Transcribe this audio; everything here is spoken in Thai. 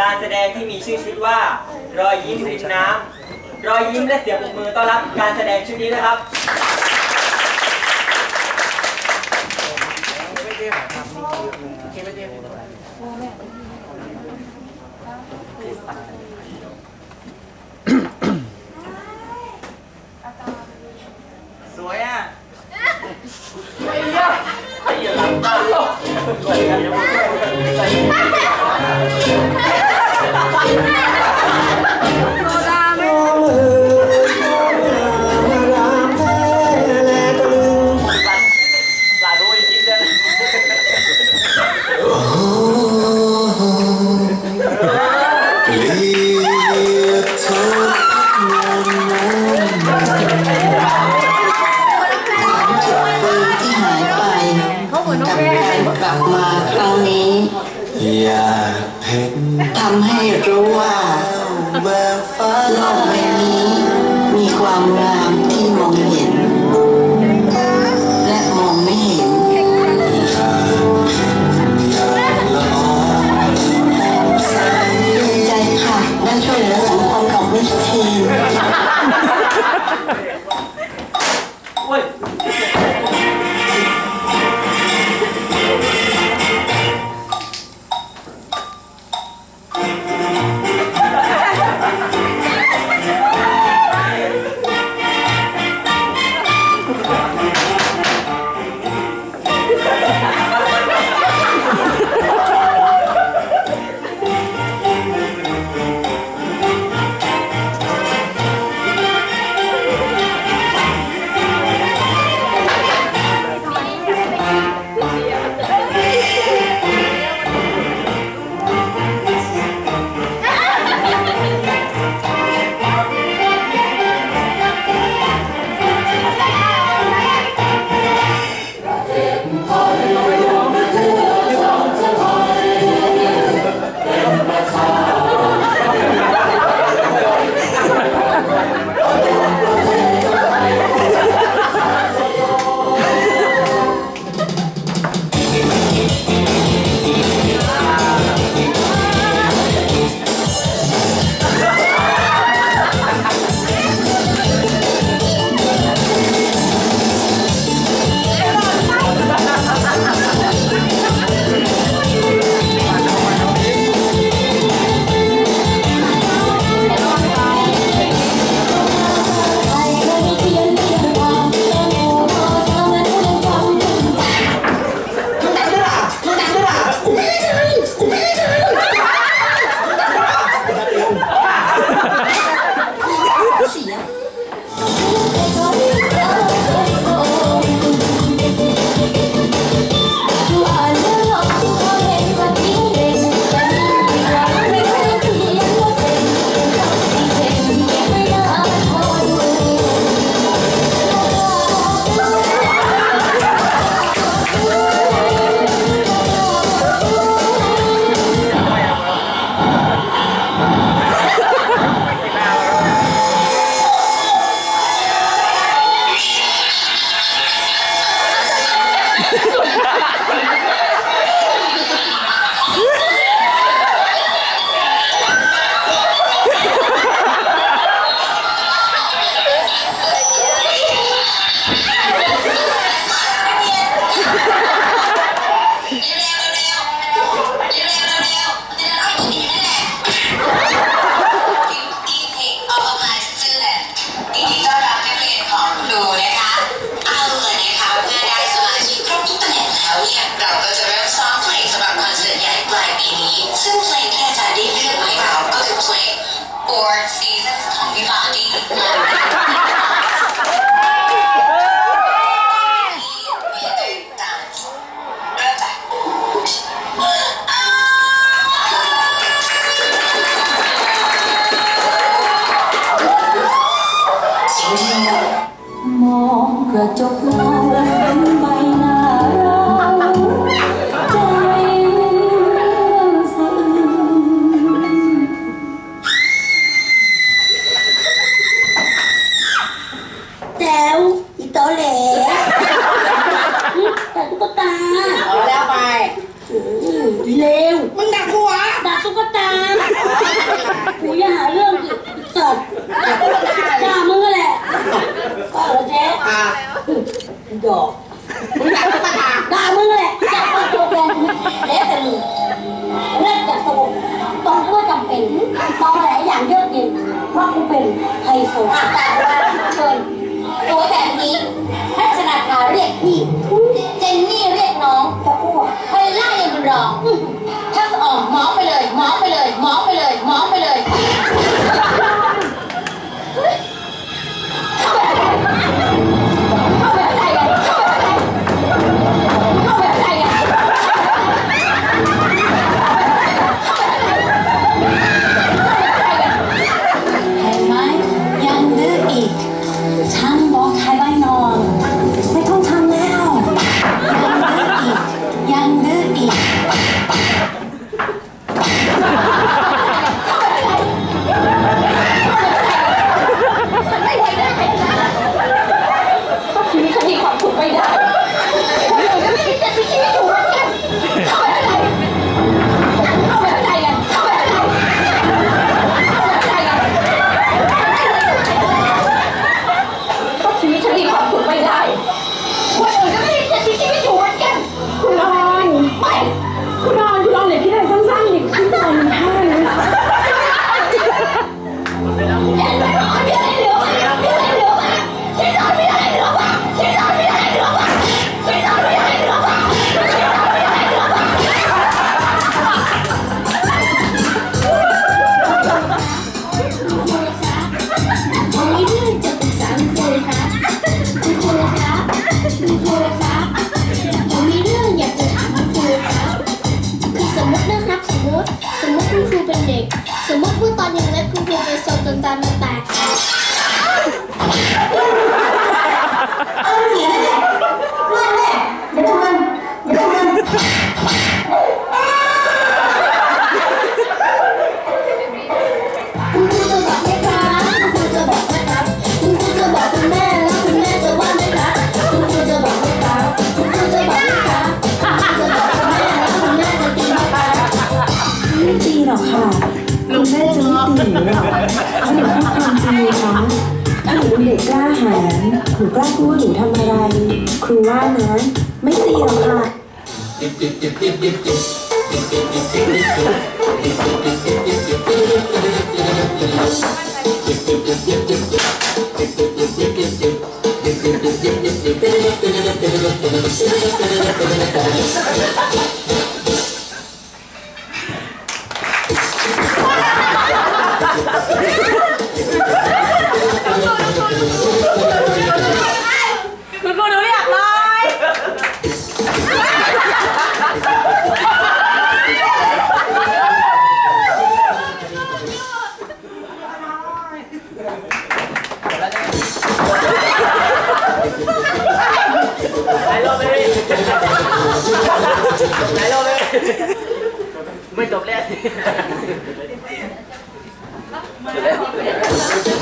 การแสดงที่มีชื่อชุดว่า รอยยิ้มริมน้ำรอยยิ้มและเสียงปรบมือต้อนรับการแสดงชุดนี้นะครับ ลับมาครั้งนี้อยากเห็นทำให้รู้ว่าแบบฟ้าโลกใบนี้ มีความงามที่มองเห็น และมองไม่เห็นอยากเห็นอย่างละอองแสงดีใจค่ะได้ช่วยเหลือสังคมของมิสทีน หน้ามึงแหละก็แล้วเจ๊อ่าดอกมึงด่าตุ๊กตาด่ามึงแหละจับมาโจมกันแล็วแต่มึงเลิกจากสงบตรงก็จำเป็นต้องหลายอย่างเยอะเย็นเพราะกูเป็นไฮโซอตาว่าเชิญตัวแบบนี้พัชนาภาเรียกพี่เจนนี่เรียกน้องตะกั่ใไปไล่มันรองถ้าออกหมอไปเลยหมอ กล้าพูดว่าหนูทำอะไร ครูว่านะ ไม่ตีหรอกค่ะ 哎